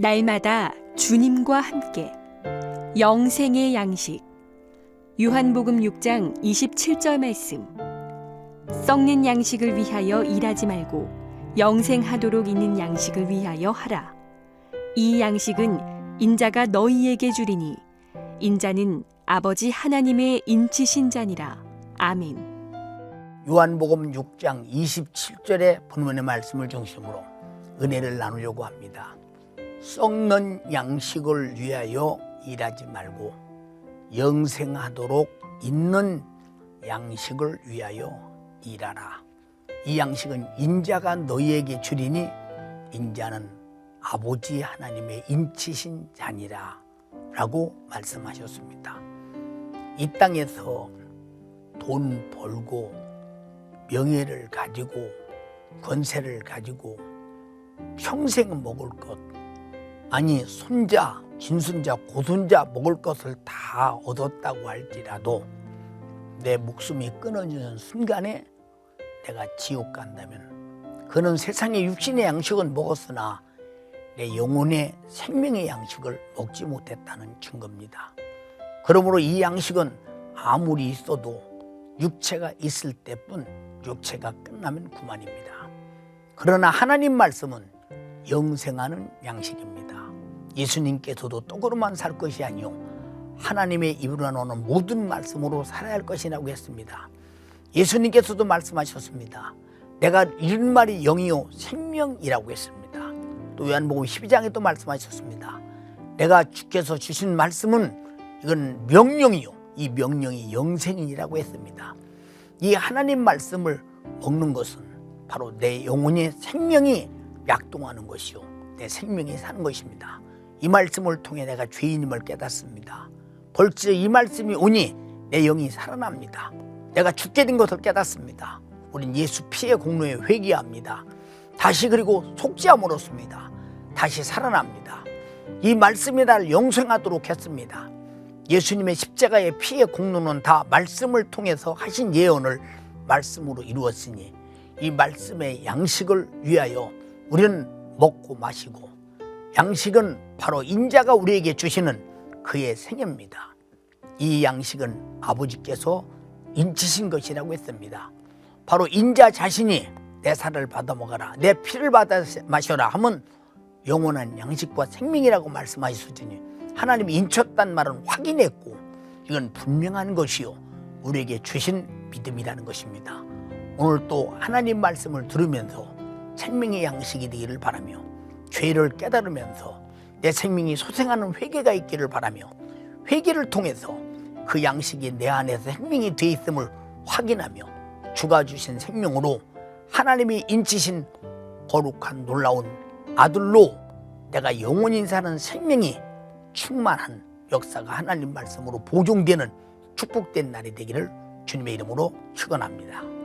날마다 주님과 함께. 영생의 양식. 요한복음 6장 27절 말씀. 썩는 양식을 위하여 일하지 말고 영생하도록 있는 양식을 위하여 하라. 이 양식은 인자가 너희에게 주리니 인자는 아버지 하나님의 인치신 자니라. 아멘. 요한복음 6장 27절의 본문의 말씀을 중심으로 은혜를 나누려고 합니다. 썩는 양식을 위하여 일하지 말고 영생하도록 있는 양식을 위하여 일하라. 이 양식은 인자가 너희에게 주리니 인자는 아버지 하나님의 인치신 자니라 라고 말씀하셨습니다. 이 땅에서 돈 벌고 명예를 가지고 권세를 가지고 평생 먹을 것 아니 손자 진순자 고순자 먹을 것을 다 얻었다고 할지라도 내 목숨이 끊어지는 순간에 내가 지옥 간다면 그는 세상의 육신의 양식은 먹었으나 내 영혼의 생명의 양식을 먹지 못했다는 증거입니다. 그러므로 이 양식은 아무리 있어도 육체가 있을 때뿐 육체가 끝나면 그만입니다. 그러나 하나님 말씀은 영생하는 양식입니다. 예수님께서도 떡으로만 살 것이 아니요 하나님의 입으로 나오는 모든 말씀으로 살아야 할 것이라고 했습니다. 예수님께서도 말씀하셨습니다. 내가 이런 말이 영이요 생명이라고 했습니다. 또 요한복음 12장에 또 말씀하셨습니다. 내가 주께서 주신 말씀은 이건 명령이요 이 명령이 영생이라고 했습니다. 이 하나님 말씀을 먹는 것은 바로 내 영혼의 생명이 약동하는 것이요 내 생명이 사는 것입니다. 이 말씀을 통해 내가 죄인임을 깨닫습니다. 벌써 이 말씀이 오니 내 영이 살아납니다. 내가 죽게 된 것을 깨닫습니다. 우린 예수 피의 공로에 회개합니다. 다시 그리고 속죄함으로습니다. 다시 살아납니다. 이 말씀이 나를 영생하도록 했습니다. 예수님의 십자가의 피의 공로는 다 말씀을 통해서 하신 예언을 말씀으로 이루었으니 이 말씀의 양식을 위하여 우리는 먹고 마시고 양식은 바로 인자가 우리에게 주시는 그의 생입니다. 이 양식은 아버지께서 인치신 것이라고 했습니다. 바로 인자 자신이 내 살을 받아 먹어라, 내 피를 받아 마셔라 하면 영원한 양식과 생명이라고 말씀하셨으니 하나님이 인쳤단 말은 확인했고 이건 분명한 것이요 우리에게 주신 믿음이라는 것입니다. 오늘 또 하나님 말씀을 들으면서 생명의 양식이 되기를 바라며 죄를 깨달으면서 내 생명이 소생하는 회개가 있기를 바라며 회개를 통해서 그 양식이 내 안에서 생명이 되어 있음을 확인하며 주가 주신 생명으로 하나님이 인치신 거룩한 놀라운 아들로 내가 영원히 사는 생명이 충만한 역사가 하나님 말씀으로 보존되는 축복된 날이 되기를 주님의 이름으로 축원합니다.